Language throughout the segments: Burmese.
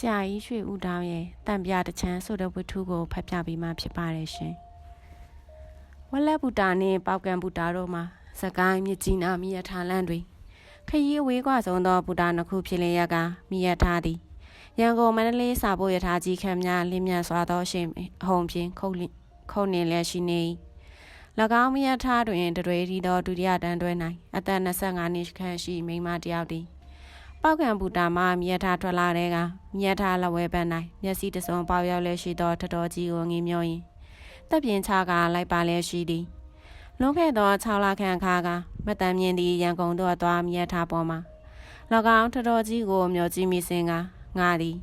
ဆရာကြီးရွှေဦးတောင်းရဲ့တံပြတချမ်းဆိုတဲ့ဝတ္ထုကိုဖတ်ပြပြီးမှဖြစ်ပါတယ်ရှင်။ဝက်လက်ဘူတာနဲ့ပေါကံဘူတာတို့မှာစကိုင်းမြကြီးနာမိရထာလန့်တွင်ခရီးဝေးကွာဆုံးသောဘူတာနှစ်ခုဖြစ်လျက်ကမိရထာသည်ရန်ကုန်မန္တလေးစာပို့ရထားကြီးခံများလင်းမြန်စွာသောရှင်ဟုံဖြင့်ခုတ်ခုတ်နေလျက်ရှိနေ၎င်းမိရထားတွင်တရွေဒီသောဒုတိယတန်းတွဲ၌အသက်25နှစ်ခန့်ရှိမိန်းမတစ်ယောက်သည် ပောက်ကံဘူတာမှမြတ်ထားထွက်လာတဲ့ကမြတ်ထားလက်ဝဲပန်း၌မျက်စိတစုံပေါက်ရောက်လျက်ရှိသောထတော်ကြီးကိုငေးမျောရင်တပ်ပြင်းချကလိုက်ပါလျက်ရှိသည်လွန်ခဲ့သော6လခန့်အခါကမတန်မြင့်သည့်ရန်ကုန်သို့သွားမြတ်ထားပေါ်မှာ၎င်းထတော်ကြီးကိုမျောကြည့်မိစဉ်ကငါသည်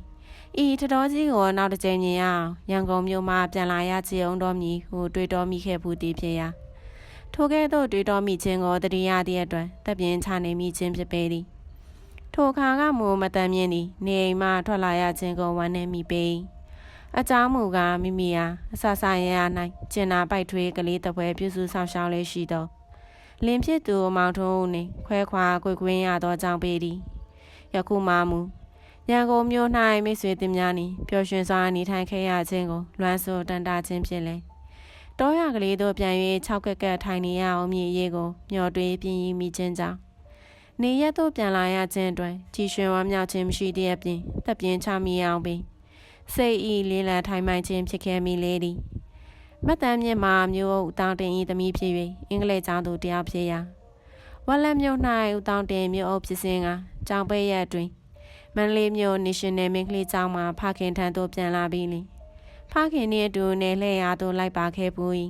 ဤထတော်ကြီးကိုနောက်တစ်ကြိမ်မြင်ရအောင်ရန်ကုန်မြို့မှပြန်လာရချေအောင်တော်မူဟုတွေးတော်မိခဲ့ဘူးတည်ဖြစ်ရာထိုကဲ့သို့တွေးတော်မိခြင်းကိုတတိယသည့်အတွက်တပ်ပြင်းချနေမိခြင်းဖြစ်ပေသည် ထိုအခါကမူမတန်မြင့်သည်နေအိမ်မှထွက်လာရခြင်းကိုဝမ်းနည်းမိပေအကြောင်းမူကားမိမိဟာအဆဆရရ၌ကျင်နာပိုက်ထွေးကလေးတပွဲပြုစုဆောင်ရှောင်းလေးရှိသောလင်းဖြစ်သူမောင်ထုံးနှင့်ခွဲခွာကိုကွင်းရသောကြောင့်ပေသည်ယခုမှမူရန်ကုန်မြို့၌မိတ်ဆွေတင်များနှင့်ပျော်ရွှင်စွာနေထိုင်ခဲ့ရခြင်းကိုလွမ်းဆိုတန်တာခြင်းဖြစ်လေတောရကလေးတို့ပြန်၍၆ကက်ကက်ထိုင်နေရအောင်မြေရေးကိုမျောတွေးပြင်းရမိခြင်းကြောင့် နေရက်သို့ပြန်လာရခြင်းအတွက်ကြည်ရွှင်ဝမ်းမြောက်ခြင်းမရှိတဲ့အပြင်တပ်ပြင်းချမိအောင်ပင်စိတ်ဤလေးလံထိုင်မှန်ခြင်းဖြစ်ခဲ့မိလေသည်မတ်တမ်းမြင့်မှာမျိုးဦးတောင်းတင်ဤသမီးဖြစ်၍အင်္ဂလိပ်ကျောင်းသူတယောက်ဖြစ်ရာဝက်လက်မြို့၌ဦးတောင်းတင်မြို့အုပ်ဖြစ်စဉ်ကကျောင်းပိတ်ရက်အတွင်းမန္တလေးမြို့ National မင်းကလေးကျောင်းမှာဖခင်ထံသို့ပြန်လာပြီးလင်ဖခင်နှင့်အတူနယ်လှည့်ရာသို့လိုက်ပါခဲ့ပူ၏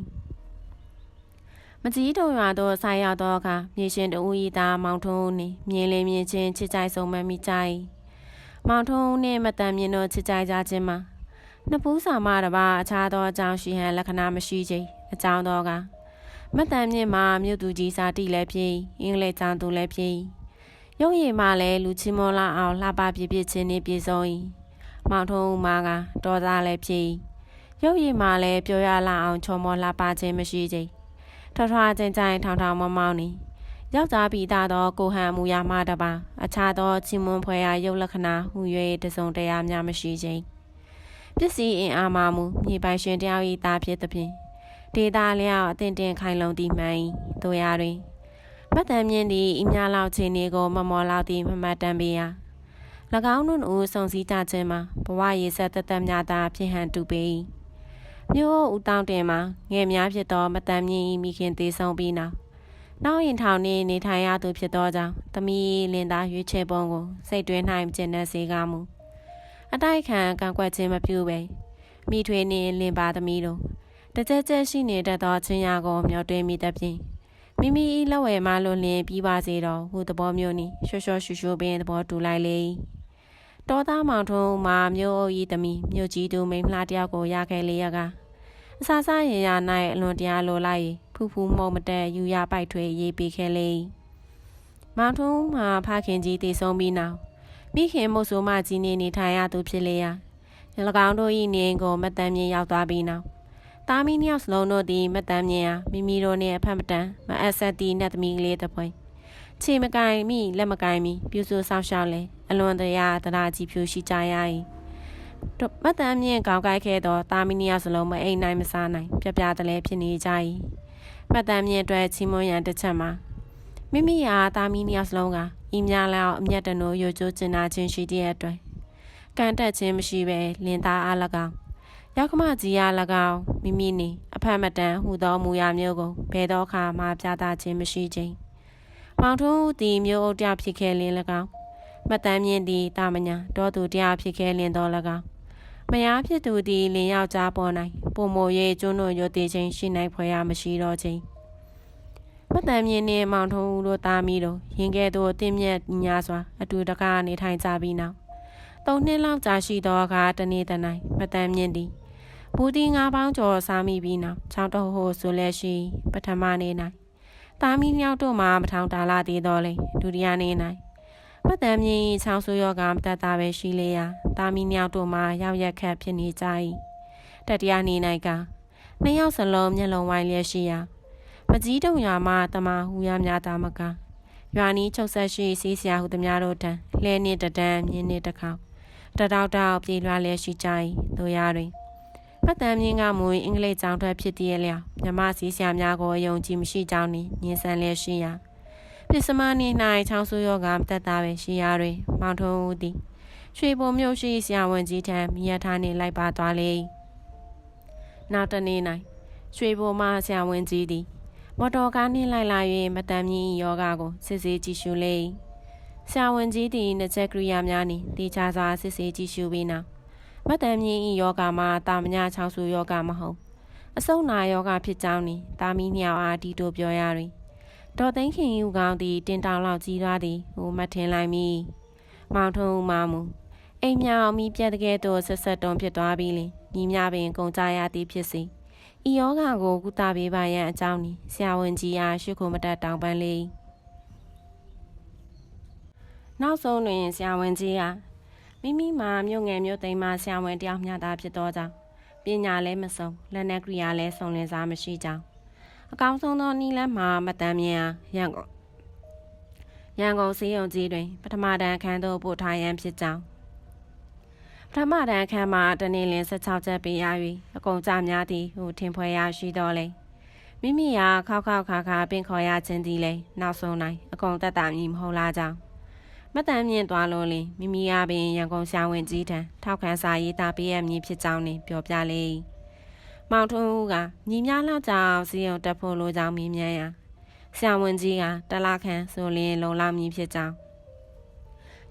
မကြီးတုံရွာသို့ဆိုင်ရောက်သောအခါမြေရှင်တူဤသားမောင်ထုံးနှင့်မြင်းလင်းမြင်းချင်းချစ်ကြိုက်ဆုံးမှမိကြ၏မောင်ထုံးနှင့်မတန်မြင့်တို့ချစ်ကြိုက်ကြခြင်းမှာနှစ်ပူးစာမတစ်ပါးအခြားသောအကြောင်းရှိဟန်လက္ခဏာမရှိခြင်းအကြောင်းသောကမတန်မြင့်မှာမြို့သူကြီးစာတိလည်းဖြစ်အင်္ဂလိပ်ကျောင်းသူလည်းဖြစ်ရုပ်ရည်မှလည်းလူချင်းမောလာအောင်လှပပြပြချင်းနှင့်ပြည်စုံ၏မောင်ထုံးမှာကတော်သားလည်းဖြစ်ရုပ်ရည်မှလည်းပြောရလာအောင်ချော်မောလှပခြင်းမရှိခြင်း ထထွားချင်းချင်းထောင်ထောင်မောင်းမောင်းနေယောက်ျားပြီးသားသောကိုဟန်မူရမှတပါအခြားသောချီမွန်ဖွယ်ရာရုပ်လက္ခဏာဟူ၍တစုံတရာများမရှိခြင်းပစ္စည်းအင်အားမှမူမြေပိုင်ရှင်တယောက်၏သားဖြစ်သဖြင့်ဒေတာလျောက်အသင်တင်ခိုင်လုံသည်မှန်၏တို့ရာတွင်မတ်တန်မြင့်သည့်ဤများလောက်ခြင်းကိုမမော်လောက်သည်မမတ်တန်ပေရာ၎င်းတို့ဦးစုံစည်းကြခြင်းမှာဘဝရည်ဆက်တသက်များသာဖြစ်ဟန်တူပေ၏ မြို့ဦးတောင်းတင်မှာငယ်များဖြစ်သောမတန်မြင့်ဤမိခင်သေးဆုံးပြီးနောက်နောက်ရင်ထောင်နှင့်နေထိုင်ရသူဖြစ်သောကြောင့်သမီးလင်သားရွေးချယ်ပုံကိုစိတ်တွင်း၌ကျင့်နေစေကားမူအတိုက်ခံကံကွက်ခြင်းမပြုပဲမိထွေနှင့်လင်ပါသမီးတို့တကြက်ကြက်ရှိနေတတ်သောချင်းရာကိုမျှော်တွေးမိသဖြင့်မိမိ၏လက်ဝဲမှလွန်လင်းပြီးပါစေတော့ဟူသဘောမျိုးနီရှော့ရှော့ရှူရှူပင်သဘောတူလိုက်လေ တောသားမောင်ထုံးမှာမြို့အုပ်ဤသမီးမြို့ကြီးသူမိန်းမလားတယောက်ကိုရခဲ့လေရကအဆဆရရ၌အလွန်တရားလိုလိုက်ဖူးဖူးမှုံမတက်ယူရပိုက်ထွေရေးပေးခဲ့လေမောင်ထုံးမှာဖခင်ကြီးတည်ဆုံးပြီးနောက်မိခင်မို့ဆိုမကြီးနေနေထိုင်ရသူဖြစ်လေရာ၎င်းတို့၏နေအိမ်ကိုမတန်မြင်ရောက်သွားပြီးနောက်သားမီးနှစ်ယောက်စလုံးတို့သည်မတန်မြင်ဟာမိမိတို့နှင့်အဖက်မတန်မအပ်ဆက်သည့်နတ်သမီးကလေးတစ်ပွဲ ခြေမကင်မိလက်မကင်မိပြုစုဆောက်ရှောက်လေအလွန်တရာတရာကြီးဖြူရှိကြရ၏မတန်မြင့်ကောင်းကိုက်ခဲ့သောတာမီနီယာစလုံးမအိမ်နိုင်မစားနိုင် ပြပြတလဲဖြစ်နေကြ၏မတန်မြင့်အတွက်ချီးမွမ်းရန်တစ်ချက်မှာမိမိဟာတာမီနီယာစလုံးကဤများလောက်အမျက်တနိုးရိုကျိုးကျင်နာခြင်းရှိတဲ့အတွက်ကန့်တက်ခြင်းမရှိဘဲလင်သားအား၎င်းရောက်ခမကြီးအား၎င်းမိမိနေအဖက်မတန်ဟူသောမူရာမျိုးကိုဘယ်သောအခါမှပြသခြင်းမရှိခြင်း မောင်ထုံးသည်မျိုးအုပ်တဖြစ်ခဲ့လင်၎င်းမတန်မြင့်သည်တာမညာတောသူတရားဖြစ်ခဲ့လင်တော်၎င်းမယားဖြစ်သူသည်လင်ယောက်ျားပေါ်၌ပုံမို၍ကျွန်းတို့ရွတည်ခြင်းရှိနိုင်ဖွယ်ရာမရှိတော့ခြင်းမတန်မြင့်နှင့်မောင်ထုံးဦးတို့သားမီးတို့ရင်ကဲ့သို့တင့်မြတ်ညာစွာအတူတကားနေထိုင်ကြပြီးနောက်သုံးနှစ်လောက်ကြာရှိသောအခါတနေ့တနိုင်မတန်မြင့်သည်ဘူတီငါးပေါင်းကျော်စားမိပြီးနောက်ချောင်းတော်ဟိုဆိုလက်ရှိ ပထမနေ့၌ သားမီးမြောက်တို့မှမထောင်တာလာသေးတော်လေဒုတိယနေ့၌မတန်မြင့်ချောင်းဆိုးရောကမတတ်တာပဲရှိလေရာသားမီးမြောက်တို့မှရောက်ရက်ခတ်ဖြစ်နေကြ၏တတိယနေ့၌ကနှစ်ယောက်စလုံးမျက်လုံးဝိုင်းလျက်ရှိရာမကြီးတုံရွာမှတမဟူရများတာမကရွာနီးချုပ်ဆက်ရှိစီးစရာဟုသမျှတို့တန်လဲနှင့်တဒန်းမြင်းနှင့်တခေါတတောက်တောက်ပြေးလွှားလျက်ရှိကြ၏တို့ရတွင် ဖတ်တမ်းမြင့်ကမူအင်္ဂလိပ်ကျောင်းထွက်ဖြစ်တည်လျောက်မြမစီဆရာများကိုယုံကြည်မရှိကြောင်းနှင့်ညင်ဆန်လျက်ရှိရာပစ္စမနေ့၌ချောင်းဆူယောကမတက်တာပဲရှိရာတွင်မောင်ထုံးဦးသည်ရွှေဘုံမြို့ရှိဆရာဝန်ကြီးထံမိရထားနှင့်လိုက်ပါသွားလေနောက်တနေ့၌ရွှေဘုံမှဆရာဝန်ကြီးသည်မော်တော်ကားနှင့်လိုက်လာ၍မတန်မြင့်ယောဂကိုစစ်ဆေးကြည့်ရှုလေဆရာဝန်ကြီးသည်နှစ်ချက်ကရိယာများနှင့်တေချာစွာစစ်ဆေးကြည့်ရှုပြီးနောက် မတန်မြင့်ယောဂမှာတာမညာချောင်းဆူယောဂမဟုတ်အစုံနာယောဂဖြစ်ကြောင်းနှင့်တာမီညောင်အားတီတို့ပြောရတွင်ဒေါ်သိန်းခင်ယူကောင်းသည်တင်တောင်လောက်ကြီးသွားသည်ဟိုမထင်လိုက်မီမောင်ထုံးမမူအိမ်မြောင်မိပြက်တကယ်တော့ဆက်ဆက်တုံးဖြစ်သွားပြီလင်ညီမြပင်ကုန်ကြရသည်ဖြစ်စီဤယောဂကိုကုသပေးပါရန်အကြောင်းနီဆရာဝန်ကြီးအားရှုခုမတက်တောင်းပန်လေနောက်ဆုံးတွင်ဆရာဝန်ကြီးအား မိမိမှာမြို့ငယ်မြို့သိမ်းမှာဆရာဝန်တယောက်မျှတာဖြစ်သောကြောင့်ပညာလည်းမစုံလက်နက်ကရိယာလည်းစုံလင်စားမရှိကြောင်းအကောင်းဆုံးသောနီးလန်းမှာမတမ်းမြင်အားရန်ကုန်ရန်ကုန်စီးရုံကြီးတွင် ပထမတန်းခန်းသို့ပို့ထားရန်ဖြစ်ကြောင်းပထမတန်းခန်းမှာတနေ့လင်း16ချက်ပေးရ၍အကုန်ကြများသည်ဟိုထင်ဖွယ်ရရှိတော်လေမိမိရာခောက်ခောက်ခါခါပင်ခေါ်ရခြင်းသည်လေနောက်ဆုံးနိုင်အကုန်တက်တာမည်မဟုတ်လားကြောင်း မတန်မြင့်သွားလို့လင်မိမိရပင်ရန်ကုန်ရှာဝင်ကြီးထံထောက်ခံစာရေးသားပေးရမည်ဖြစ်ကြောင်းနှင့်ပြောပြလေမောင်ထွန်းဦးကညီများလောက်ကြောင်စီယုံတက်ဖို့လိုကြောင်းမြင်မြန်ရာဆရာဝန်ကြီးကတလခန့်ဆိုလျင်လုံလောက်မည်ဖြစ်ကြောင်း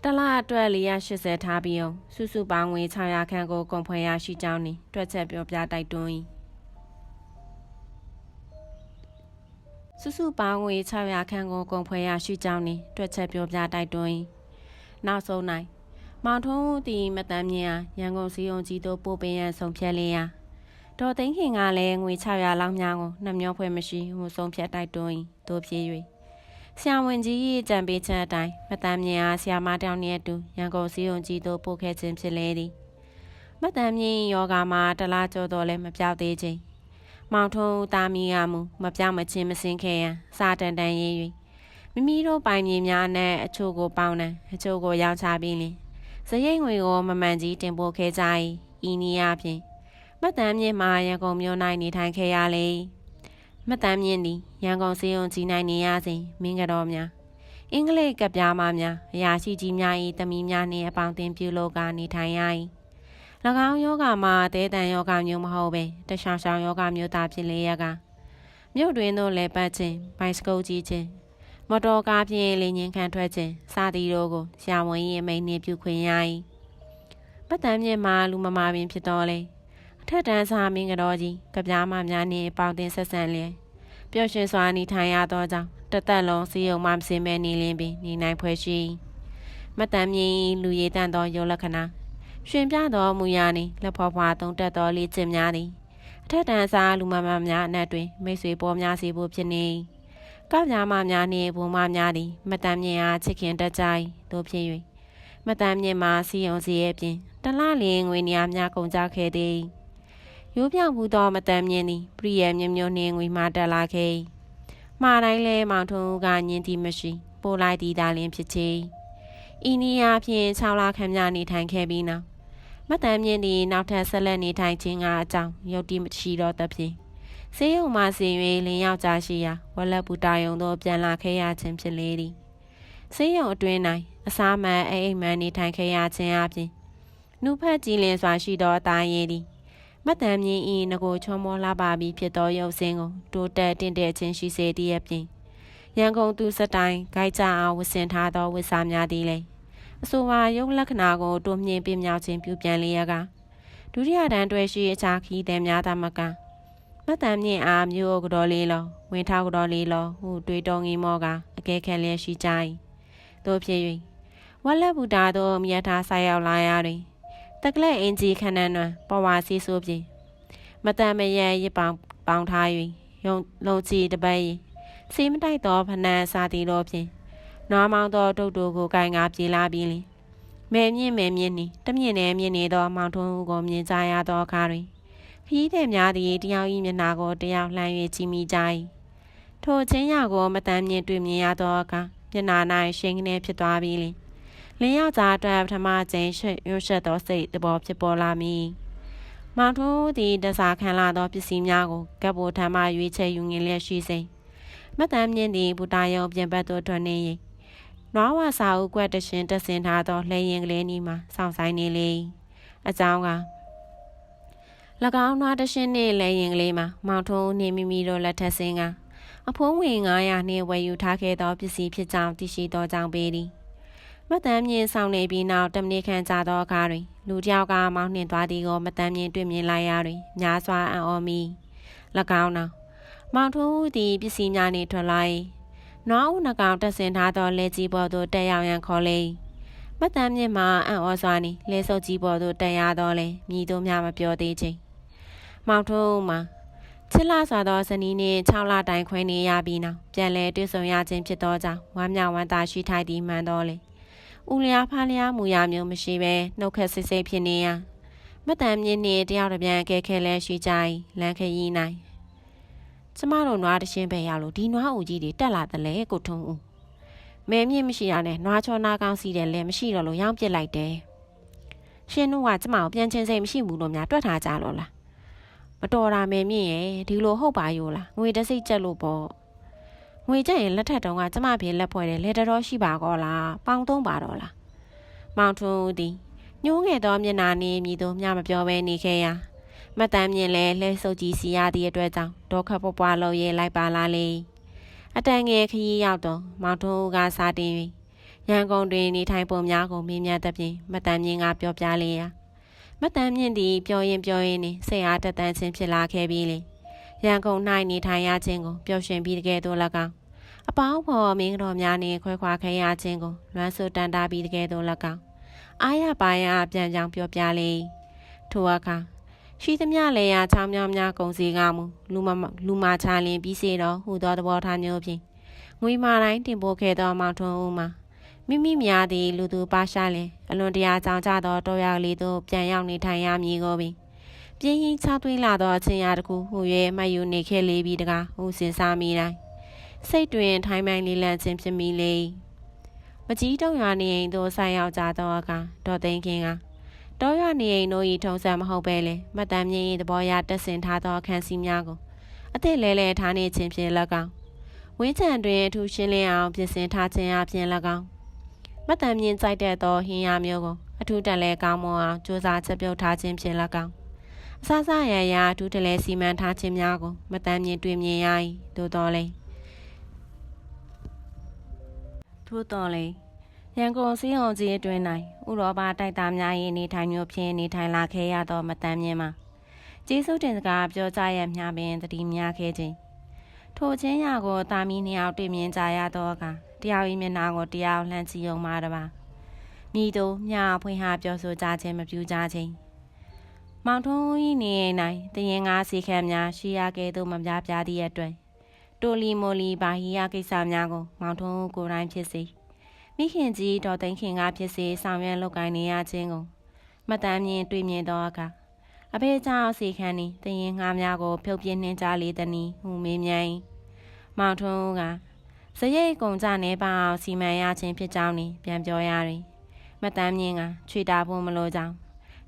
တလအတွက်480ထားပြီးအောင်စုစုပေါင်းငွေ600ခန့်ကိုကုန်ဖွဲ့ရရှိကြောင်းနှင့်တွက်ချက်ပြောပြတိုက်တွန်း၏စုစုပေါင်းငွေ600ခန့်ကိုကုန်ဖွဲ့ရရှိကြောင်းနှင့်တွက်ချက်ပြောပြတိုက်တွန်း၏ နောက်ဆုံး၌မောင်ထုံးဦးသည်မတမ်းမြင်အားရန်ကုန်စီယုံကြီးသို့ပို့ပင်ရန်ဆုံးဖြတ်လျရာဒေါ်သိန်းခင်ကလည်းငွေ600လောက်များကိုနှမျောဖွဲ့မရှိဟိုဆုံးဖြတ်တိုက်တွန်း၏တို့ဖြစ်၍ဆရာဝန်ကြီး၏ကြံပေးချက်အတိုင်းမတမ်းမြင်အားဆရာမတောင်နှင့်အတူရန်ကုန်စီယုံကြီးသို့ပို့ခဲ့ခြင်းဖြစ်လေသည်မတမ်းမြင်ယောဂမှာတလားကျော်တော့လည်းမပြောက်သေးခြင်းမောင်ထုံးဦးသားမီးကမူမပြောက်မချင်းမစင်းခဲ့ရန်စာတန်တန်ရေး၍ မိမိတို့ပိုင်မြေများနဲ့အချို့ကိုပေါင်းတယ်အချို့ကိုရောင်းချပြီးလင်စရိတ်ငွေကိုမမှန်ကြီးတင်ပို့ခဲ့ကြ၏ဤနည်းအားဖြင့်မတမ်းမြင့်မှာရန်ကုန်မြို့၌နေထိုင်ခဲ့ရလေမတမ်းမြင့်သည်ရန်ကုန်စေယုံကြီး၌နေရစဉ်မင်းကတော်များအင်္ဂလိပ်ကပြားမများအရာရှိကြီးများ၏တမီးများနှင့်အပေါင်းအသင်းပြုလုပ်ကနေထိုင်ရ၏၎င်းယောဂမှာတဲတန်ယောဂမျိုးမဟုတ်ပဲတခြားရှောင်ယောဂမျိုးသာဖြစ်လေရကမြို့တွင်သို့လဲပတ်ခြင်းဘိုက်စကုတ်ကြီးခြင်း မော်တော်ကားဖြင့်လေညင်ခံထွက်ခြင်းစသည်တို့ကိုဆရာဝန်၏အမိန့်နှင့်ပြုခွင့်ရ၏ပတ်တမ်းမြင့်မှာလူမမာပင်ဖြစ်တော်လေအထက်တန်းစာမင်းကတော်ကြီးကပြားမများနှင့်ပေါင်းတင်ဆက်ဆံလျက်ပျော်ရွှင်စွာနေထိုင်ရသောကြောင့်တသက်လုံးစီယုံမှမစင်မဲ့နေလင်းပင်နေနိုင်ဖွယ်ရှိမတမ်းမြင့်လူရည်တန့်သောရုပ်လက္ခဏာရှင်ပြသောမူရာနှင့်လက်ဖော်ဖွာသုံးတက်သောလေ့ကျင့်များသည်အထက်တန်းစာလူမမများအနက်တွင်မိတ်ဆွေပေါ်များစေဖို့ဖြစ်နေ ကောက်ပြားမများနှင့်ဘုံမများသည်မတမ်းမြင့်အားချစ်ခင်တတ်ကြ၏တို့ဖြစ်၍မတမ်းမြင့်မှာစီယုံစီရဲ့ပြင်တလလင်းငွေများများကုန်ကြခဲ့သည်ရိုးပြောင်မှုသောမတမ်းမြင့်သည်ပရိယမြမျိုးနှင့်ငွေမှတက်လာခဲ့မှားတိုင်းလဲမောင်ထုံးကညင်းသည်မရှိ ပို့လိုက်သည်သာလျှင်ဖြစ်ချေဤနည်းအားဖြင့်6လခန့်များနေထိုင်ခဲ့ပြီးနောက်မတမ်းမြင့်သည်နောက်ထပ်ဆက်လက်နေထိုင်ခြင်းကအကြောင်းယုတ်တိမရှိတော့သဖြင့် ဆေးရုံမှဆင်၍လင်းယောက်ကြားရှိရာဝလက်ပူတာယုံသို့ပြန်လာခဲ့ရခြင်းဖြစ်လေသည်ဆေးရုံအတွင်း၌အစားမှန်အိမ်မှန်နေထိုင်ခဲ့ရခြင်းအပြင်နုဖက်ကြည်လင်စွာရှိသောအသားရည်သည်မတမ်းမြင့်ဤငကိုချောမောလာပါပြီးဖြစ်သောရုပ်စင်းကိုတိုးတက်တင့်တဲ့ခြင်းရှိစေသည့်အပြင်ရန်ကုန်သူစတိုင်ဂိုက်ကြအောင်ဝဆင်ထားသောဝတ်စားများသည်လည်းအဆိုပါရုပ်လက္ခဏာကိုတိုးမြင့်ပြမြောက်ခြင်းပြုပြန်လျက်ကဒုတိယတန်းတွဲရှိအခြားခီးသည်များသာမက မတမ်းမြင့်အားမျိုးကတော်လေးလောဝင်ထောက်ကတော်လေးလောဟုတွေးတောငီမောကအကဲခက်လျက်ရှိကြ၏တို့ဖြစ်၍ဝက်လက်ဘူတာတို့မြတ်ထားဆိုင်ရောက်လာရတွင်တက်ကလက်အင်ဂျီခဏန်းတွင်ပေါ်ဝါစီဆိုးပြင်မတမ်းမရရစ်ပေါင်းပေါင်းထား၍ယုံလုံချီတပတ်၏စီမတိုက်သောဖနန်းစာတီတော်ဖြင့်နွားမောင်းသောတုတ်တို့ကိုကင်ကားပြေးလာပြီးလင်မဲမြင့်မဲမြင့်နီတမြင့်နဲ့မြင့်နေသောမောင်ထုံးကိုမြင်ကြရသောအခါတွင် ခီးတဲ့များသည်တယောက်၏မျက်နှာကိုတယောက်လှမ်း၍ကြည့်မိကြ၏ထိုချင်းရကိုမတမ်းမြင်တွေ့မြင်ရသောအခါမျက်နှာ၌ရှိန်ကနေဖြစ်သွားပြီးလင်လင်းယောက်ျားအတွက်ပထမကျင်းရွှေရွှတ်သောစိတ်သဘောဖြစ်ပေါ်လာမည်မောင်ထိုးသည်တစားခံလာသောပစ္စည်းများကိုကပ်ပိုထမ်းမှရွေးချယ်ယူငင်လျက်ရှိစိမတမ်းမြင့်သည်ဘူတာယုံပြင်ပတ်သို့ထွက်နေရင်နွားဝါစာအုပ်ကွက်တရှင်တက်ဆင်ထားသောလှရင်ကလေးနီမှာစောင့်ဆိုင်နေလေအကြောင်းက၎ င်းနွားတရှင်နှင့်လှရင်ကလေးမှာမောင်ထုံးနှင့်မိမိတို့လက်ထက်ဆင်းကအဖိုးငွေ900နှင့်ဝယ်ယူထားခဲ့သောပစ္စည်းဖြစ်ကြောင်းသိရှိသောကြောင့်ပေသည်မတမ်းမြင့်ဆောင်နေပြီးနောက်တမနစ်ခန့်ကြာသောအခါတွင်လူတစ်ယောက်ကမောင်းနှင်သွားသည်ကိုမတမ်းမြင့်တွေ့မြင်လိုက်ရတွင်များစွာအံ့ဩမိ၎င်းနောက်မောင်ထိုးသည်ပစ္စည်းများနှင့်ထွက်လာ၏နွားဦးနှကောင်တက်ဆင်ထားသောလက်ကြီးပေါ်သို့တက်ရောက်ရန်ခေါ်လေမတမ်းမြင့်မှအံ့ဩစွာနှင့်လဲဆုပ်ကြီးပေါ်သို့တက်ရတော့လဲမြည်တို့များမပြောသေးချင်း မောင်ထိုးမှာချစ်လာစွာသောဇနီးနှင့်6လတိုင်ခွဲနေရပြီးနောက်ပြန်လဲတွေ့ဆုံရခြင်းဖြစ်သောကြောင့်ဝမ်းမြောက်ဝမ်းသာရှိထိုက်သည်မှန်တော်လေဦးလျားဖားလျားမူရမျိုးမရှိဘဲနှုတ်ခတ်စစ်စစ်ဖြစ်နေရမတန်မြင့်နှင့်တယောက်တစ်ပြန်ကဲခဲလဲရှိကြ၏လမ်းခရီးနိုင်ကျမတို့နွားတရှင်းပဲရောက်လို့ဒီနွားဦးကြီးတွေတက်လာတယ်လေကိုထုံးဦးမဲမြင့်မရှိရနဲ့နွားချောနာကောင်းစီတယ်လဲမရှိတော့လို့ရောင်းပစ်လိုက်တယ်ရှင်တို့ကကျမကိုပြန်ချင်းစိတ်မရှိဘူးလို့များတွက်ထားကြလို့လားမ တော်တာမဲမြင့်ရဲ့ဒီလိုဟုတ်ပါရောလားငွေတစိတ်ကြက်လို့ပေါ့ငွေကြက်ရင်လက်ထက်တုံးကကျမပြေလက်ဖွဲ့တယ်လက်တော်ရှိပါကောလားပေါင်သုံးပါတော့လားမောင်ထွန်းဦးသည်ညှိုးငယ်သောမျက်နာနှင့်မြည်သူမျှမပြောဘဲနေခဲ့ရာမတမ်းမြင်လဲလှဲဆုပ်ကြီးစီရသည့်အတွက်ကြောင့်ဒေါခပွားပွားလုံးရဲလိုက်ပါလာလေအတန်ငယ်ခရီးရောက်တော့မောင်ထွန်းဦးကစားတင်၍ရန်ကုန်တွင်နေထိုင်ပုံများကိုမင်းမြတ်သဖြင့်မတမ်းမြင်ကပြောပြလေရာ မတမ်းမြင့်သည်ပြောရင်ပြောရင်နှင့်စိတ်အားတသန်ခြင်းဖြစ်လာခဲ့ပြီးလေရန်ကုန်၌နေထိုင်ရခြင်းကိုပျော်ရွှင်ပြီးတကယ်သို့၎င်းအပေါင်းဖော်မင်းတော်များနှင့်ခွဲခွာခဲရခြင်းကိုလွမ်းဆိုတန်တာပြီးတကယ်သို့၎င်းအားရပါရပြန်ကြောင်ပြောပြလေထိုအခါရှိသမျှလေယာချောင်းများများကုန်စီကမူလူမလူမာချလင်ပြီးစေတော့ဟူသောသဘောထားမျိုးဖြင့်ငွေမာတိုင်းတင်ပို့ခဲ့သောမောင်ထွန်းဦးမှာ မိမိများသည်လူသူပါရှာလင်အလွန်တရာကြောင်ကြသောတော်ရကလေးသို့ပြန်ရောက်နေထိုင်ရမည်ကိုပင်ပြင်းရင်ချသွေးလာသောအချင်းရာတစ်ခုဟူ၍မှတ်ယူနေခဲ့လေပြီတကားဟူစဉ်းစားမိတိုင်းစိတ်တွင်ထိုင်းမိုင်းလေးလန့်ခြင်းဖြစ်မိလေမကြီးတုံရွာနေအိမ်သို့ဆိုင်ရောက်ကြသောအခါဒေါ်သိန်းခင်ကတောရွာနေအိမ်တို့၏ထုံးစံမဟုတ်ပဲလေမတမ်းမြင့်၏သဘောရတက်ဆင်ထားသောအခန်းစီများကိုအသည့်လဲလဲထားနေခြင်းဖြင့်၎င်းဝင်းချံတွင်အထူးရှင်းလင်းအောင်ပြင်ဆင်ထားခြင်းအပြင်၎င်း မတန်မြင့်ကြိုက်တဲ့သောဟင်းရမျိုးကိုအထူးတန်လဲကောင်းမွန်အောင်စူးစမ်းချက်ပြုတ်ထားခြင်းဖြင့်၎င်းအစစရရအထူးတလဲစီမံထားခြင်းများကိုမတန်မြင့်တွေ့မြင်ရ၏သို့တော်လေထို့တော်လေရန်ကုန်စီးအောင်ကြီးအတွင်း၌ဥရောပတိုက်သားများ၏နေထိုင်မျိုးဖြင့်နေထိုင်လာခဲ့ရသောမတန်မြင့်မှာကျေးဇူးတင်စကားပြောကြရမျှပင်တတိများခဲ့ခြင်းထိုချင်းရာကိုတာမီနှစ်ယောက်တွေ့မြင်ကြရသောအခါ တယောက်၏မျက်နှာကိုတယောက်လှမ်းကြည့်ုံမှတပါမိတို့မြဖွင့်ဟာပြောဆိုကြခြင်းမပြုကြခြင်းမောင်ထုံး၏နေအိမ်၌တရင်ငါးစီခန့်များရှိရကဲ့သို့မပြပြသည့်အတွက်တိုလီမိုလီဘာဟီယာကိစ္စများကိုမောင်ထုံးကိုယ်တိုင်ဖြစ်စေမိခင်ကြီးဒေါ်သိန်းခင်ကဖြစ်စေဆောင်ရွက်လုပ်ကိုင်နေရခြင်းကိုမတမ်းမြင်တွေ့မြင်သောအခါအဖေကြောင့်စီခန်းနီတရင်ငါးများကိုဖြုတ်ပြင်းနှင်းကြလေသည်ဟူမေးမြန်းမောင်ထွန်းက စရိတ်ကုန်ကြနေပါအောင်စီမံရခြင်းဖြစ်ကြောင်းနေပြန်ပြောရရင်မတမ်းမြင်ကချွေတာဖို့မလိုကြောင်း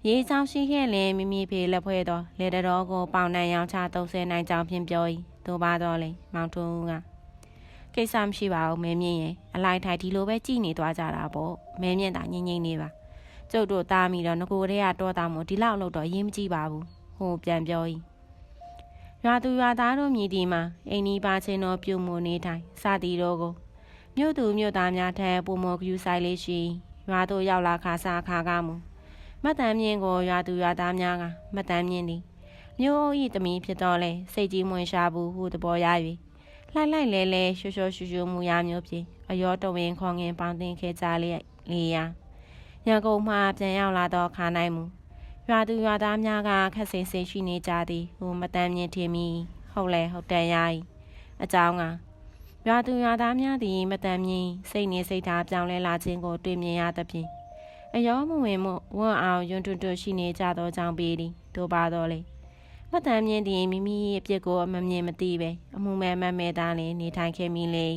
ရေးချောင်းရှိခဲ့လင်မိမိဖေလက်ဖွဲ့သောလက်တော်ကိုပေါင်နှံရောင်းချသုံးဆဲနိုင်ကြောင်းဖြင့်ပြော၏သို့ပါတော့လေမောင်ထွန်းကကိစ္စမရှိပါဘူးမင်းမြင့်ရဲ့အလိုက်ထိုက်ဒီလိုပဲကြည်နေသွားကြတာပေါ့မင်းမြင့်တာငိမ့်ငိမ့်နေပါကျုပ်တို့တားမိတော့ငကိုတည်းကတော့တာမို့ဒီလောက်လို့တော့ရင်းမကြည့်ပါဘူးဟိုပြန်ပြော၏ ရွာသူရွာသားတို့မြည်ဒီမှာအိမ်နီးပါချင်းတော်ပြုံမနေထိုင်စသည်တို့ကိုမြို့သူမြို့သားများထံပုံမော်ကျူဆိုင်လေးရှိရွာတို့ရောက်လာခါစားခါကမူမတ်တန်မြင့်ကိုရွာသူရွာသားများကမတ်တန်မြင့်သည်မြို့ဤတမီဖြစ်တော့လဲစိတ်ကြီးမွင်ရှာဘူးဟုသဘောရ၍လှိုက်လိုက်လဲလဲရှူရှူရှူရှူမူရမျိုးဖြင့်အယောတဝင်းခေါငင်ပေါင်းတင်ခဲ့ကြလေလေရာရန်ကုန်မှပြန်ရောက်လာတော့ခါနိုင်မူ ရွာသူရွာသားများကခက်စင်စင်ရှိနေကြသည်ဟိုမတမ်းမြင်ထင်မီဟုတ်လဲဟုတ်တန်ရ၏အကြောင်းကရွာသူရွာသားများသည်မတမ်းမြင်စိတ်နေစိတ်ထားပြောင်းလဲလာခြင်းကိုတွေ့မြင်ရသဖြင့်အယောမဝင်မှုဝွန့်အောင်ယွန်းတွတ်တွတ်ရှိနေကြသောကြောင့်ပေသည်တို့ပါတော့လေမတမ်းမြင်သည်မိမိအပြစ်ကိုအမမြင်မသိပဲအမှုမဲ့မမဲ့သားလင်နေထိုင်ခဲ့မိလေ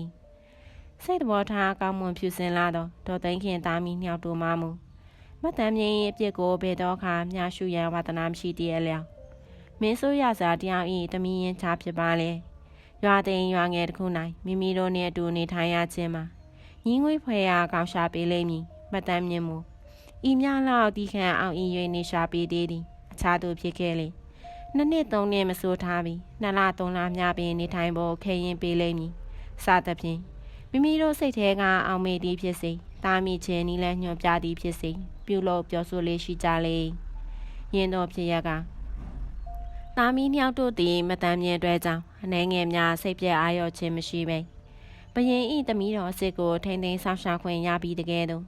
စိတ်တော်ထားကောင်းမွန်ဖြူစင်လာသောဒေါ်သိန်းခင်သားမီးမြောက်တူမမူ မတ်တမ်းမြင်း၏အပြစ်ကိုဘယ်တော့ခါမြရှုရန်ဝါသနာမရှိတည်းအလျောက်မင်းဆိုးရစာတရားဤတမီးရင်ချဖြစ်ပါလေရွာသိန်းရွာငယ်တစ်ခု၌မိမိတို့နှင့်အတူနေထိုင်ရခြင်းမှာညီငွေဖွယ်ရာကောင်းရှာပေးလိမ့်မည်မတ်တမ်းမြင်းမူဤများလောက်ဒီခံအောင်ဤ၍နေရှာပေးသေးသည်အခြားသူဖြစ်ခဲ့လေနှစ်နှစ်သုံးနှစ်မဆိုးထားပြီးနှစ်လသုံးလမြပင်နေထိုင်ဖို့ခဲရင်ပေးလိမ့်မည်စသဖြင့်မိမိတို့စိတ်ထဲကအောင်မေသည်ဖြစ်စေတာမီခြင်းနီးလဲညွှန်ပြသည်ဖြစ်စေ ပြုလို့ပြောဆိုလေးရှိကြလေယင်းတော့ဖြစ်ရကတာမီနှစ်ယောက်တို့သည်မတမ်းမြင်တွဲကြောင်းအနေငယ်များစိတ်ပြည့်အာရုံခြင်းမရှိပဲဘရင်ဤသမီးတော်စစ်ကိုထိမ့်သိမ်းဆောင်ရှောက်ခွင့်ရပြီးတကယ်တော့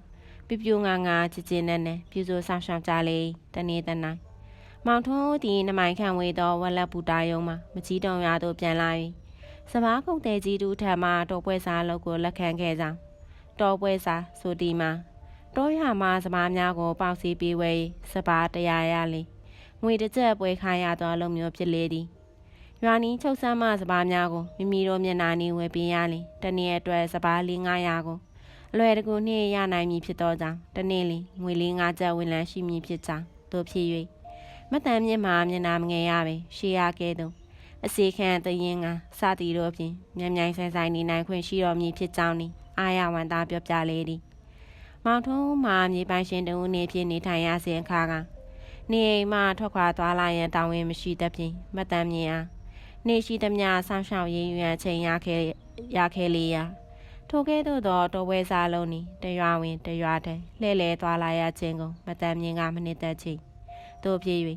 ပြပြငါငါချစ်ချင်းနဲ့နဲ့ပြုစုဆောင်ရှောက်ကြလေတနေ့တနိုင်မောင်ထွန်းသည်နမိုင်ခံဝေသောဝက်လက်ပူတာယုံမှာမကြီးတုံရသို့ပြန်လာပြီးစပားကုတ်တဲ့ကြီးတူထံမှတော်ပွဲစားလုပ်ကိုလက်ခံခဲ့ကြောင်းတော်ပွဲစားဆိုဒီမှာ တောရမှာစပားများကို ပေါက်စီပေးဝဲစပားတရားရလေငွေတစ်ကျပ်ပွဲခိုင်းရသောအလုပ်မျိုးဖြစ်လေသည်ရွာနီးချုပ်ဆမ်းမစပားများကိုမိမိတို့မျက်နာနီးဝယ်ပေးရလေတနေ့အတွက်စပားလေး900ကိုအလွယ်တကူနှင့်ရနိုင်မည်ဖြစ်သောကြောင့်တနေ့လငွေလေး9ကျပ်ဝင်လန်းရှိမည်ဖြစ်ကြောင်းတို့ဖြစ်၍မတန်မြင့်မှာမျက်နာမငယ်ရပဲရှေးရခဲ့သောအစီခံတရင်ကစသည်တို့ဖြင့်မြန်မြန်ဆိုင်ဆိုင်နေနိုင်ခွင့်ရှိတော်မူဖြစ်ကြောင်းနီအာရဝန်သားပြောပြလေသည် မောင်ထုံးမှာမြေပိုင်ရှင်တူနေဖြစ်နေထိုင်ရစဉ်အခါကနေအိမ်မှထွက်ခွာသွားလာရန်တောင်းဝင်မရှိသဖြင့်မတမ်းမြင်အားနေရှိသမျှဆောင်းရှောက်ရည်ရွယ်ချိန်ရခဲ့ရခဲ့လေရာထိုကဲ့သို့သောတော်ဝဲစားလုံးနီတရွာဝင်တရွာတည်းလှဲ့လဲသွားလာရခြင်းကိုမတမ်းမြင်ကမနစ်သက်ချေတို့ဖြစ်၍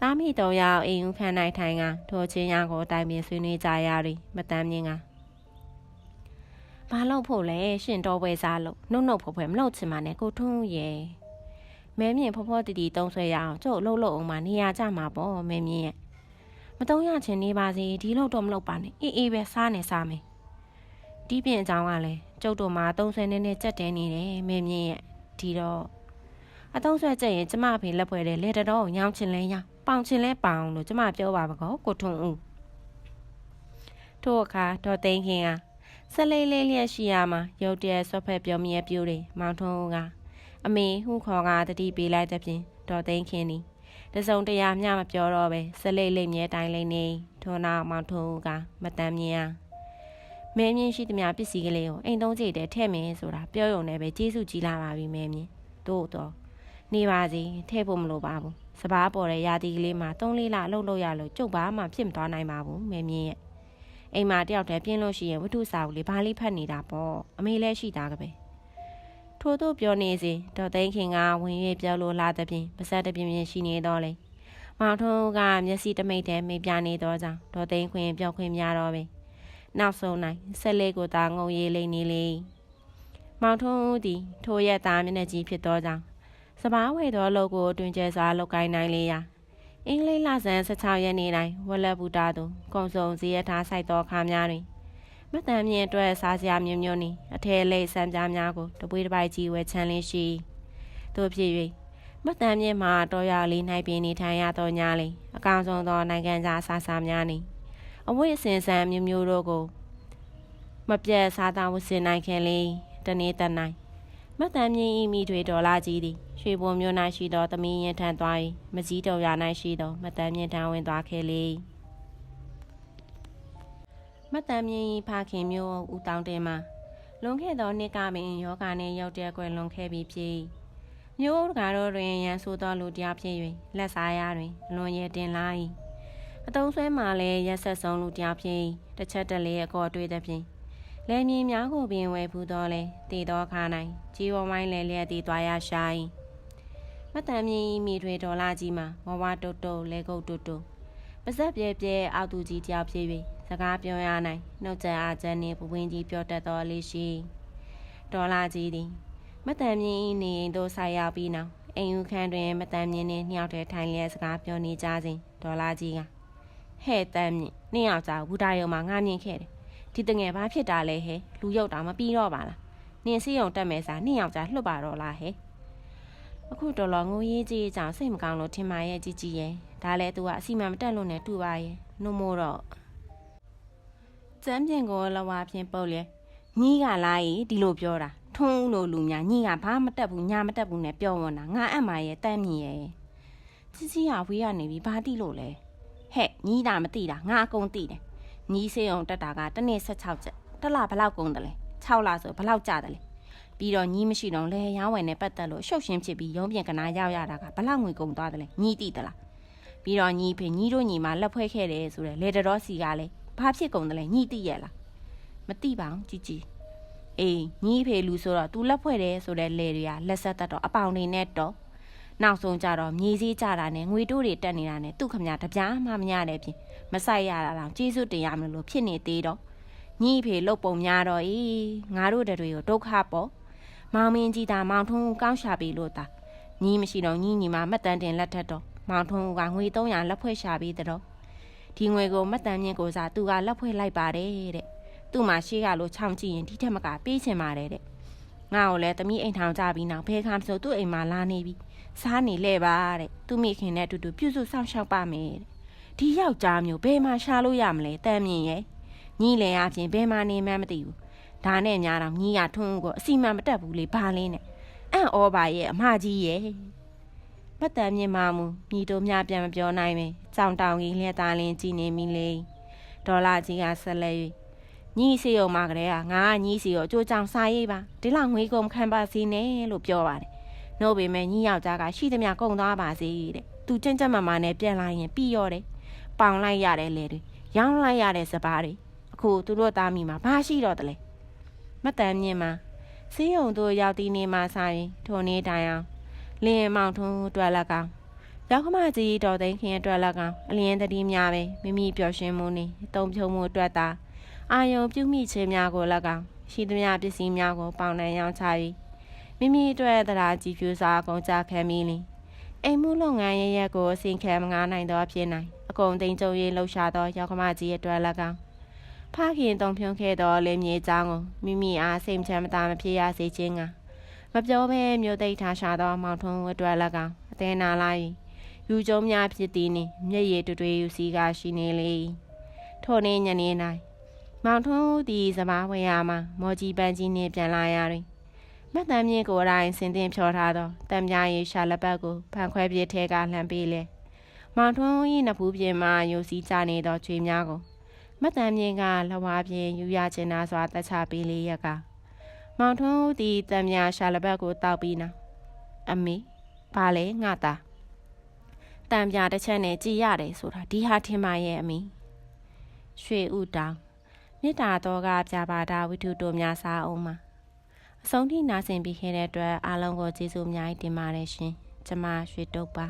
သားမိတော်ရောက်အိမ်ဦးခန်း၌ထိုင်ကထိုချင်းရကိုတိုင်ပင်ဆွေးနွေးကြရသည်မတမ်းမြင်က ဘာလို့ဖို့လဲရှင်တော်ပွဲစားလို့နှုတ်နှုတ်ဖွယ်ဖွယ်မလုပ်ချင်ပါနဲ့ကိုထွန်းရဲ့မဲမြင့်ဖောဖောတီတီတုံးဆွဲရအောင်ကျုပ်လှုပ်လှုပ်အောင်မနေရကြမှာပေါ့မဲမြင့်ရဲ့မတုံးရချင်နေပါစေဒီလောက်တော့မလုပ်ပါနဲ့အေးအေးပဲစားနေစားမယ်ဒီပြင်အကြောင်းကလည်းကျုပ်တို့မှာတုံးဆွဲနေနေကြက်တဲနေတယ်မဲမြင့်ရဲ့ဒီတော့အတုံးဆွဲကြက်ရင်ကျမဖေလက်ဖွဲတယ်လေတတော်ညောင်းချင်လဲညောင်းပေါင်ချင်လဲပေါင်လို့ကျမပြောပါမကောကိုထွန်းဦးထို့အခါဒေါ်သိန်းခင်က ဆက်လေးလေးလျက်ရှိရမှာရုတ်တရက်ဆွတ်ဖက်ပြောမြဲပြိုးတယ်မောင်ထွန်းဦးကအမေဟုခေါ်ကတတိပေးလိုက်တဲ့ဖြင့်ဒေါ်သိန်းခင်နီတစုံတရာမျှမပြောတော့ပဲဆက်လေးလေးမြဲတိုင်းလေးနေထို့နောက်မောင်ထွန်းဦးကမတမ်းမြင်အားမဲမြင့်ရှိသမျှပစ္စည်းကလေးကိုအိမ်သုံးကြည့်တဲ့ထဲ့မယ်ဆိုတာပြောရုံနဲ့ပဲကျေးဇူးကြီးလာပါပြီမဲမြင့်တို့တော့နေပါစီထဲ့ဖို့မလိုပါဘူးစပားပေါ်တဲ့ရာသီကလေးမှာ၃လေးလအလုပ်လုပ်ရလို့ကျုပ်ဘာမှဖြစ်မသွားနိုင်ပါဘူးမဲမြင့်ရဲ့ အိမ်မှာတယောက်တည်းပြင်းလို့ရှိရင်ဝတ္ထုစာအုပ်လေးဘာလေးဖတ်နေတာပေါ့အမေလည်းရှိတာကပဲထို့သို့ပြောနေစဉ်ဒေါ်သိန်းခင်ကဝင်၍ပြောလို့လာသဖြင့်ပါဇက်တပြင်းပြင်းရှိနေတော့လေမောင်ထုံးကမျက်စိတမိတ်တည်းမိပြနေတော့ကြောင့်ဒေါ်သိန်းခွင်ပြောခွင့်များတော့ပဲနောက်ဆုံးနိုင်ဆက်လေးကိုသာငုံရည်လိမ့်နေလေမောင်ထုံးသည် ထိုရက်သားမျက်နှာကြီးဖြစ်သောကြောင့်စပားဝေသောအလုပ်ကိုတွင်ကျဲစွာလုပ်ကိုင်းနိုင်လေရာ အင်္ဂလိပ်လဆန်း16ရက်နေ့တိုင်းဝက်လက်ဘူတာသို့ကုံစုံစည်းရထားဆိုင်သောခါများတွင်မတန်မြင့်အတွက်စားစရာမျိုးမျိုးနီအထဲလိပ်စံပြားများကိုတပွေးတစ်ပိုက်ကြီးဝဲချမ်းလင်းရှိတို့ဖြစ်၍မတန်မြင့်မှာတော်ရလေးနိုင်ပင်နေထိုင်ရသောညာလေးအကောင်ဆုံးသောနိုင်ငံခြားစားစားများနီအဝိအစင်ဆန်မျိုးမျိုးတို့ကို မပြတ်စားသောဝစင်နိုင်ခင်လေးတနေ့တနိုင် မတန်မြင့်ဤမိတွေဒေါ်လာကြီးသည်ရွှေဘုံမျိုး၌ရှိသောသမီးရင်ထန်သွား၏မကြီးတော်ရ၌ရှိသောမတန်မြင့်ထံဝင်သွားခဲ့လေမတန်မြင့်ဤဖခင်မျိုးဦးတောင်းတင်မှာလွန်ခဲ့သောနှစ်ကပင်ယောဂနှင့်ရောက်တဲ့ကွယ်လွန်ခဲ့ပြီးဖြစ်မျိုးတကားတို့တွင်ရန်ဆိုသောလူတရားဖြစ်၍လက်စားရတွင်လွန်ရည်တင်လာ၏အတုံးဆွဲမှလည်းရက်ဆက်ဆုံးလူတရားဖြစ်တစ်ချက်တလေအကောတွေ့သည်ဖြင့် လယ်မြေများကိုပင်ဝဲဖူးတော့လဲတည်သောခါ၌ကြီးဝဝိုင်းလဲလျက်တည်သွားရရှာ၏မတန်မြင့်မိထွေဒေါ်လာကြီးမှာဝဝတုတ်တုတ်လဲကုတ်တုတ်တုတ်ပါဇက်ပြဲပြဲအောက်သူကြီးတယောက်ဖြစ်၍စကားပြောရနိုင်နှုတ်ဆက်အားကျန်းနှင့်ပဝင်းကြီးပြောတတ်သောလေးရှိဒေါ်လာကြီးသည်မတန်မြင့်နေရင်တို့ဆိုင်ရောက်ပြီးနောက်အိမ်ယူခန်းတွင်မတန်မြင့်နှင့်နှစ်ယောက်တည်းထိုင်လျက်စကားပြောနေကြစဉ်ဒေါ်လာကြီးကဟဲ့တန်မြင့်နှစ်ယောက်ကြာဘူတာယုံမှာငားမြင့်ခဲ့တယ် ဒီတငယ်ဘာဖြစ်တာလဲဟဲ့လူရုပ်တာမပြီးတော့ပါလားနင်စီအောင်တက်မယ်စားနှစ်ယောက်ကြာလှုပ်ပါတော့လားဟဲ့အခုတော်တော်ငိုရေးကြီးကြောင်စိတ်မကောင်းလို့ထင်ပါရဲ့ជីជីရဲ့ဒါလဲ तू ကအစီမံမတက်လို့နဲ့တူပါရဲ့နှုတ်မို့တော့ကျမ်းပြင်ကိုလဝါဖြင့်ပုတ်လေင ညီကလားကြီးဒီလိုပြောတာထွန်းဦးလိုလူများညီကဘာမတက်ဘူးညာမတက်ဘူးနဲ့ပြောဝန်တာငါအံ့မာရဲ့တမ်းမြင်ရဲ့စီစီကဝေးရနေပြီဘာတိလို့လဲဟဲ့ညီတာမသိတာငါအကုန်သိတယ် ညီစေအောင်တက်တာကတစ်နေ့16ချက်တစ်လဘလောက်ကုန်တယ်လဲ6လဆိုဘလောက်ကြတယ်လဲပြီးတော့ညီမရှိတော့လဲရောင်းဝယ်နဲ့ပတ်သက်လို့ရှုပ်ရှင်းဖြစ်ပြီးရုံးပြင်ကနာရောက်ရတာကဘလောက်ငွေကုန်သွားတယ်လဲညီသိသလားပြီးတော့ညီဖေညီတို့ညီမလက်ဖွဲခဲ့တယ်ဆိုတော့လေတတော်စီကလည်းဘာဖြစ်ကုန်တယ်လဲညီသိရဲ့လားမသိပါဘူးជីជី အေးညီဖေလူဆိုတော့ तू လက်ဖွဲ့တယ်ဆိုတဲ့လေတွေကလက်ဆက်သက်တော့အပေါင်တွေနဲ့တော့ နောက်ဆုံးကြတော့မြေစည်းကြတာနဲ့ငွေတိုးတွေတက်နေတာနဲ့သူ့ခမရတပြားမှမရတဲ့ပြင်မဆိုင်ရတာတော့ကျေးဇူးတင်ရမလို့ဖြစ်နေသေးတော့ညီဖေလုတ်ပုံများတော့အေးငါတို့တတွေကိုဒုက္ခပေါ့မောင်မင်းကြီးတာမောင်ထွန်းဦးကောင်းရှာပြီလို့တာညီမရှိတော့ညီညီမမတ်တန်တင်လက်ထက်တော့မောင်ထွန်းဦးကငွေ300လက်ဖွဲ့ရှာပြီးတော့ဒီငွေကိုမတ်တန်မြင့်ကိုစားသူကလက်ဖွဲ့လိုက်ပါတယ်တဲ့သူ့မှာရှိကလို့ခြောင်ကြည့်ရင်ဒီထက်မကပေးချင်ပါတယ်တဲ့ ငါ့ကိုလည်းတမိအိမ်ထောင်ကြပြီးနောက်ဘဲခါမဆိုသူ့အိမ်မှာလာနေပြီစားနေလဲပါတဲ့သူ့မိခင်နဲ့အတူတူပြုစုဆောင်ရှောက်ပါမယ်တဲ့ဒီယောက်ျားမျိုးဘယ်မှာရှာလို့ရမလဲတမ်းမြင်ရဲ့ညီလည်းအပြင်ဘယ်မှာနေမှန်းမသိဘူးဒါနဲ့များတော့ညီရထွန်းကိုအစီမံမတက်ဘူးလေဘာလင်းနဲ့အံ့ဩပါရဲ့အမကြီးရဲ့မတ်တမ်းမြင်မှမူညီတို့များပြန်မပြောနိုင်ပဲကြောင်တောင်ကြီးလျက်သားလင်းကြည်နေမိလေဒေါ်လာကြီးကဆက်လက်၍ ညီစီရောမှာကလေးကငါကညီစီရောအကျိုးကြောင့်စားရေးပါဒီလောက်ငွေကုန်ခံပါစီနဲ့လို့ပြောပါတယ်။နှုတ်ပေမဲ့ညီယောက်ျားကရှိသမျှကုန်သွားပါစေတဲ့။သူကျင့်ကြက်မမာနဲ့ပြန်လာရင်ပြီးရောတယ်။ပေါင်လိုက်ရတဲ့လေတွေရောင်းလိုက်ရတဲ့စပါးတွေအခုသူတို့သားမိမှာဘာရှိတော့တလဲ။မတန်မြင့်မှာစီးရုံတို့ရောက်တီနေမှာစားရင်ထိုနေတိုင်အောင်လင်းမောင်ထုံးတွက်လက်ကောင်ရောက်ခမကြီးတော်သိန်းခင်အတွက်လက်ကောင်အလင်းတတိများပဲမိမိပျော်ရွှင်မှုနေတုံဖြုံမှုအတွက်သာ အာယုံပြုမိခြင်းများကို၎င်းရှိသမျှပစ္စည်းများကိုပေါင်နှံရောင်းချ၍မိမိအတွက်တရားကြည်ဖြူစွာကုန်ကြခံမိလင်အိမ်မှုလုပ်ငန်းရရက်ကိုအစဉ်ခံမငားနိုင်သောဖြစ်နိုင်အကုန်သိမ်းကျုံရေးလှုပ်ရှားသောရောက်ခမကြီးအတွက်၎င်းဖခင်တုံဖြုံခဲ့သောလင်းမြေချောင်းကိုမိမိအားစိတ်ချမ်းမသာမဖြစ်ရစေခြင်းကမပြောဘဲမျိုးသိထားရှာသောမောင်ထုံးအတွက်၎င်းအသေးနာလာ၍ယူကျုံများဖြစ်သည်နှင့်မျက်ရည်တွေ့တွေ့ယူစီကရှိနေလေထို့နေ့ညနေ၌ မောင်ထုံးသည်စပားဝဲရမှာမော်ကြီးပန်းကြီးနှင့်ပြန်လာရတွင်မတ်တမ်းမြင့်ကိုယ်တိုင်ဆင်တင်ဖြောထားသောတံပြားရီရှာလက်ပတ်ကိုဖန်ခွဲပြေးထဲကလှမ်းပေးလေမောင်ထွန်း၏နဖူးပြင်မှယူစည်းကြနေသောချွေများကိုမတ်တမ်းမြင့်ကလဝါပြင်ယူရချင်သာစွာတက်ချပေးလေရက်ကမောင်ထွန်းသည်တံပြားရှာလက်ပတ်ကိုတောက်ပြီးနာအမေဘာလဲငါသားတံပြားတစ်ချက်နဲ့ကြည်ရတယ်ဆိုတာဒီဟာထင်ပါရဲ့အမေရွှေဥတောင် မေတ္တာတော်ကပြပါတာဝိထုတို့များစားအောင်မှာအဆုံးထိနာဆင်ပြီးခဲ့တဲ့အတွက်အားလုံးကိုကျေးဇူးအများကြီးတင်ပါတယ်ရှင်ကျမရွှေတုပ်ပါ